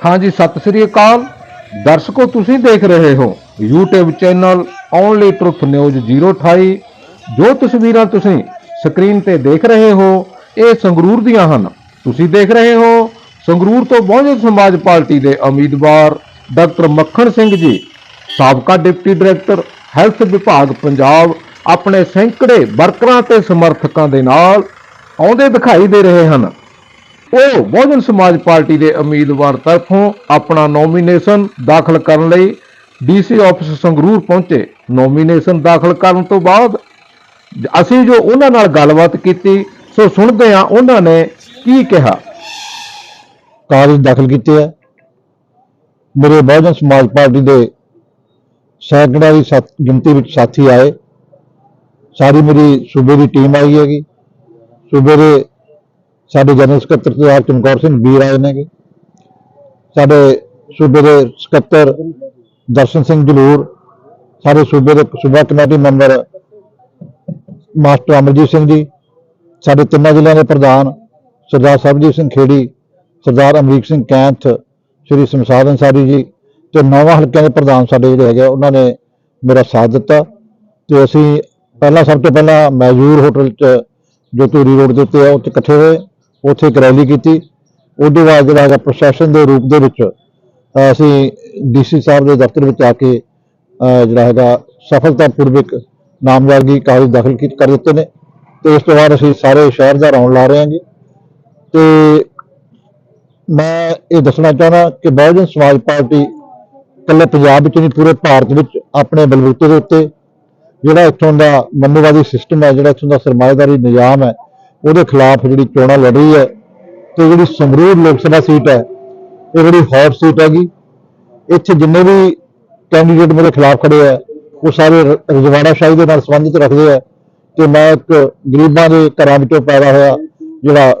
ਹਾਂਜੀ, ਸਤਿ ਸ੍ਰੀ ਅਕਾਲ। ਦਰਸ਼ਕੋ, ਤੁਸੀਂ ਦੇਖ ਰਹੇ ਹੋ YouTube channel only truth news 028 ਜੋ ਤਸਵੀਰਾਂ ਤੁਸੀਂ ਸਕਰੀਨ ਤੇ ਦੇਖ ਰਹੇ ਹੋ, ਇਹ ਸੰਗਰੂਰ ਦੀਆਂ ਹਨ। ਤੁਸੀਂ ਦੇਖ ਰਹੇ ਹੋ, ਸੰਗਰੂਰ ਤੋਂ ਬਹੁਜਨ ਸਮਾਜ ਪਾਰਟੀ ਦੇ ਉਮੀਦਵਾਰ ਡਾਕਟਰ ਮੱਖਣ ਸਿੰਘ ਜੀ, ਸਾਬਕਾ ਡਿਪਟੀ ਡਾਇਰੈਕਟਰ, ਹੈਲਥ ਵਿਭਾਗ ਪੰਜਾਬ, ਆਪਣੇ ਸੈਂਕੜੇ ਵਰਕਰਾਂ ਤੇ ਸਮਰਥਕਾਂ ਦੇ ਨਾਲ ਆਉਂਦੇ ਦਿਖਾਈ ਦੇ ਰਹੇ ਹਨ। ਉਹ ਬਹੁਜਨ ਸਮਾਜ ਪਾਰਟੀ ਦੇ ਉਮੀਦਵਾਰ ਤਰਫੋਂ ਆਪਣਾ ਨੋਮੀਨੇਸ਼ਨ ਦਾਖਲ ਕਰਨ ਲਈ ਡੀਸੀ ਆਫਿਸ ਸੰਗਰੂਰ ਪਹੁੰਚੇ। ਨੋਮੀਨੇਸ਼ਨ ਦਾਖਲ ਕਰਨ ਤੋਂ ਬਾਅਦ ਅਸੀਂ ਜੋ ਉਹਨਾਂ ਨਾਲ ਗੱਲਬਾਤ ਕੀਤੀ, ਸੋ ਸੁਣਦੇ ਹਾਂ ਉਹਨਾਂ ਨੇ ਕੀ ਕਿਹਾ। ਕਾਗਜ਼ ਦਾਖਲ ਕੀਤੇ ਆ। ਮੇਰੇ ਬਹੁਜਨ ਸਮਾਜ ਪਾਰਟੀ ਦੇ ਸੈਕਟਰਾਂ ਦੀ ਸਾਥ- ਗਿਣਤੀ ਵਿੱਚ ਸਾਥੀ ਆਏ। ਸਾਰੀ ਮੇਰੀ ਸੂਬੇ ਦੀ ਟੀਮ ਆਈ ਹੈਗੀ। ਸੂਬੇ ਦੇ ਸਾਡੇ ਜਨਰਲ ਸਕੱਤਰ ਸਰਦਾਰ ਚਮਕੌਰ ਸਿੰਘ ਵੀਰ ਆਏ ਨੇਗੇ ਸਾਡੇ ਸੂਬੇ ਦੇ ਸਕੱਤਰ ਦਰਸ਼ਨ ਸਿੰਘ ਜਲੂਰ ਸਾਡੇ ਸੂਬੇ ਦੇ ਸੂਬਾ committee member master Amarjit Singh ji ਸਾਡੇ ਤਿੰਨਾਂ ਜ਼ਿਲ੍ਹਿਆਂ ਦੇ ਪ੍ਰਧਾਨ ਸਰਦਾਰ ਸਰਬਜੀਤ ਸਿੰਘ ਖੇੜੀ ਸਰਦਾਰ ਅਮਰੀਕ ਸਿੰਘ ਕੈਂਥ ਸ਼੍ਰੀ ਸਮਸਾਦ ਅੰਸਾਰੀ ਜੀ ਤੇ ਨੌਵਾਂ ਹਲਕਿਆਂ ਦੇ ਪ੍ਰਧਾਨ ਸਾਡੇ ਜਿਹੜੇ ਹੈਗੇ ਆ, ਉਹਨਾਂ ਨੇ ਮੇਰਾ ਸਾਥ ਦਿੱਤਾ ਤੇ ਅਸੀਂ ਪਹਿਲਾਂ ਸਭ ਤੋਂ ਪਹਿਲਾਂ ਮੈਜੂਰ ਹੋਟਲ 'ਚ ਜੋ ਧੂਰੀ ਰੋਡ ਦੇ ਉੱਤੇ ਆ ਉੱਥੇ ਇਕੱਠੇ ਹੋਏ ਉੱਥੇ ਇੱਕ ਰੈਲੀ ਕੀਤੀ। ਉਹਦੇ ਬਾਅਦ ਜਿਹੜਾ ਹੈਗਾ ਪ੍ਰਸ਼ਾਸਨ ਦੇ ਰੂਪ ਦੇ ਵਿੱਚ, ਅਹ ਅਸੀਂ ਡੀਸੀ ਸਾਹਿਬ ਦੇ ਦਫ਼ਤਰ ਵਿੱਚ ਆ ਕੇ ਜਿਹੜਾ ਹੈਗਾ ਸਫਲਤਾਪੂਰਵਕ ਨਾਮਜ਼ਦਗੀ ਕਾਗਜ਼ ਦਾਖਲ ਕੀ ਕਰ ਦਿੱਤੇ ਨੇ। ਤੇ ਇਸ ਤੋਂ ਬਾਅਦ ਅਸੀਂ ਸਾਰੇ ਸ਼ਹਿਰ ਦਾ ਰੌਣ ਲਾ ਰਹੇ ਹਾਂਗੇ। ਜੀ ਤੇ ਮੈਂ ਇਹ ਦੱਸਣਾ ਚਾਹੁੰਦਾ ਕਿ ਬਹੁਜਨ ਸਮਾਜ ਪਾਰਟੀ ਇਕੱਲੇ ਪੰਜਾਬ ਵਿੱਚ ਨਹੀਂ, ਪੂਰੇ ਭਾਰਤ ਵਿੱਚ ਆਪਣੇ ਬਲਬੂਤੇ ਦੇ ਉੱਤੇ ਜਿਹੜਾ ਇੱਥੋਂ ਦਾ ਮੰਨੂਵਾਦੀ ਸਿਸਟਮ ਹੈ, ਜਿਹੜਾ ਇੱਥੋਂ ਦਾ ਸਰਮਾਏਦਾਰੀ ਨਿਜ਼ਾਮ ਹੈ ਉਹਦੇ ਖਿਲਾਫ ਜਿਹੜੀ ਚੋਣਾਂ ਲੜ ਰਹੀ ਹੈ ਤੇ ਜਿਹੜੀ ਸੰਗਰੂਰ ਲੋਕ ਸਭਾ ਸੀਟ ਹੈ, ਇਹ ਜਿਹੜੀ ਹੌਟ ਸੀਟ ਹੈਗੀ, ਇੱਥੇ ਜਿੰਨੇ ਵੀ ਕੈਂਡੀਡੇਟ ਮੇਰੇ ਖਿਲਾਫ ਖੜੇ ਆ, ਉਹ ਸਾਰੇ ਰ- ਰਜਵਾੜਾਸ਼ਾਹੀ ਦੇ ਨਾਲ ਸੰਬੰਧਿਤ ਰੱਖਦੇ ਆ ਤੇ ਮੈਂ ਇੱਕ ਗਰੀਬਾਂ ਦੇ ਘਰਾਂ ਵਿੱਚੋਂ ਪੈਦਾ ਹੋਇਆ ਜਿਹੜਾ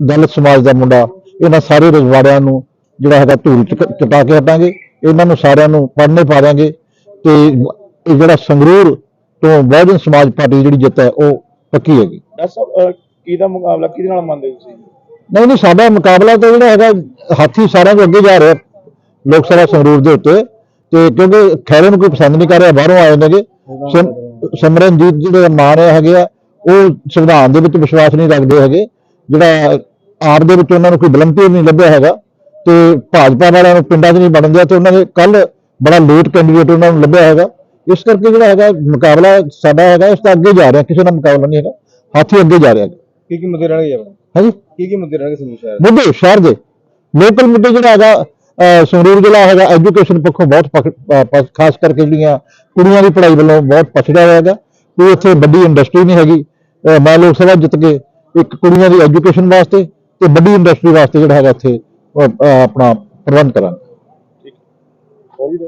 ਦਲਿਤ ਸਮਾਜ ਦਾ ਮੁੰਡਾ, ਇਹਨਾਂ ਸਾਰੇ ਰਜਵਾੜਿਆਂ ਨੂੰ ਜਿਹੜਾ ਹੈਗਾ ਧੂਲ ਚਟਾ ਕੇ ਹਟਾਂਗੇ, ਇਹਨਾਂ ਨੂੰ ਸਾਰਿਆਂ ਨੂੰ ਪੜ੍ਹਨੇ ਪਾ ਦਿਆਂਗੇ ਤੇ ਇਹ ਜਿਹੜਾ ਸੰਗਰੂਰ ਤੋਂ ਬਹੁਜਨ ਸਮਾਜ ਪਾਰਟੀ ਦੀ ਜਿਹੜੀ ਜਿੱਤ ਹੈ, ਉਹ ਪੱਕੀ ਹੈਗੀ। ਕਿਹਦਾ ਮੁਕਾਬਲਾ, ਕਿਹਦੇ ਨਾਲ ਮੰਨਦੇ ਹੋ ਤੁਸੀਂ? ਨਹੀਂ ਨਹੀਂ, ਸਾਡਾ ਮੁਕਾਬਲਾ ਤਾਂ ਜਿਹੜਾ ਹੈਗਾ, ਹਾਥੀ ਸਾਰਿਆਂ ਤੋਂ ਅੱਗੇ ਜਾ ਰਿਹਾ, ਲੋਕ ਸਭਾ ਸੰਗਰੂਰ ਦੇ ਉੱਤੇ। ਤੇ ਕਿਉਂਕਿ ਖੈਰੇ ਨੂੰ ਕੋਈ ਪਸੰਦ ਨਹੀਂ ਕਰ ਰਿਹਾ, ਬਾਹਰੋਂ ਆਏ ਨੇਗੇ ਸਿਮ- ਸਿਮਰਨਜੀਤ ਜਿਹੜੇ ਮਾਨ ਹੈਗੇ ਆ, ਉਹ ਸੰਵਿਧਾਨ ਦੇ ਵਿੱਚ ਵਿਸ਼ਵਾਸ ਨਹੀਂ ਰੱਖਦੇ ਹੈਗੇ। ਜਿਹੜਾ ਆਪ ਦੇ ਵਿੱਚ ਉਹਨਾਂ ਨੂੰ ਕੋਈ ਬਲੰਤੀ ਨਹੀਂ ਲੱਭਿਆ ਹੈਗਾ, ਤੇ ਭਾਜਪਾ ਵਾਲਿਆਂ ਨੂੰ ਪਿੰਡਾਂ 'ਚ ਨਹੀਂ ਬਣਨ ਦਿਆ, ਤੇ ਉਹਨਾਂ ਦੇ ਕੱਲ ਬੜਾ ਲੇਟ ਕੈਂਡੀਡੇਟ ਉਹਨਾਂ ਨੂੰ ਲੱਭਿਆ ਹੈਗਾ। ਇਸ ਕਰਕੇ ਜਿਹੜਾ ਹੈਗਾ, ਮੁਕਾਬਲਾ ਸਾਡਾ ਹੈਗਾ, ਇਸ ਦਾ ਅੱਗੇ ਜਾ ਰਿਹਾ, ਕਿਸੇ ਨਾਲ ਮੁਕਾਬਲਾ ਨਹੀਂ ਹੈਗਾ। ਹਾਥੀ ਅੱਗੇ ਜਾ ਰਿਹਾ ਹੈਗਾ। ਕੀ ਕੀ ਮੁੱਦੇ ਰਹਿਣਗੇ ਆਪਣੇ ਹਾਂਜੀ। ਕੀ ਕੀ ਮੁੱਦੇ ਰਹਿਣਗੇ ਸੰਗਰੂਰ ਸ਼ਹਿਰ ਮੁੱਦੇ ਸ਼ਹਿਰ ਦੇ। ਲੋਕਲ ਮੁੱਦੇ ਜਿਹੜਾ ਹੈਗਾ ਅਹ ਸੰਗਰੂਰ ਜ਼ਿਲ੍ਹਾ ਹੈਗਾ ਐਜੂਕੇਸ਼ਨ ਪੱਖੋਂ ਬਹੁਤ ਪਖ- ਅਹ ਪ- ਖਾਸ ਕਰਕੇ ਜਿਹੜੀਆਂ ਕੁੜੀਆਂ ਦੀ ਪੜ੍ਹਾਈ ਵੱਲੋਂ ਬਹੁਤ ਪਛੜਿਆ ਹੋਇਆ ਹੈਗਾ। ਕੋਈ ਇੱਥੇ ਵੱਡੀ ਇੰਡਸਟਰੀ ਨਹੀਂ ਹੈਗੀ। ਅਹ ਮੈਂ ਲੋਕ ਸਭਾ ਜਿੱਤ ਕੇ ਇੱਕ ਕੁੜੀਆਂ ਦੀ ਐਜੂਕੇਸ਼ਨ ਵਾਸਤੇ ਤੇ ਵੱਡੀ ਇੰਡਸਟਰੀ ਵਾਸਤੇ ਜਿਹੜਾ ਹੈਗਾ ਇੱਥੇ ਅਹ ਆਪਣਾ ਪ੍ਰਬੰਧ ਕਰਾਂਗਾ। ਹੋਰ ਵੀ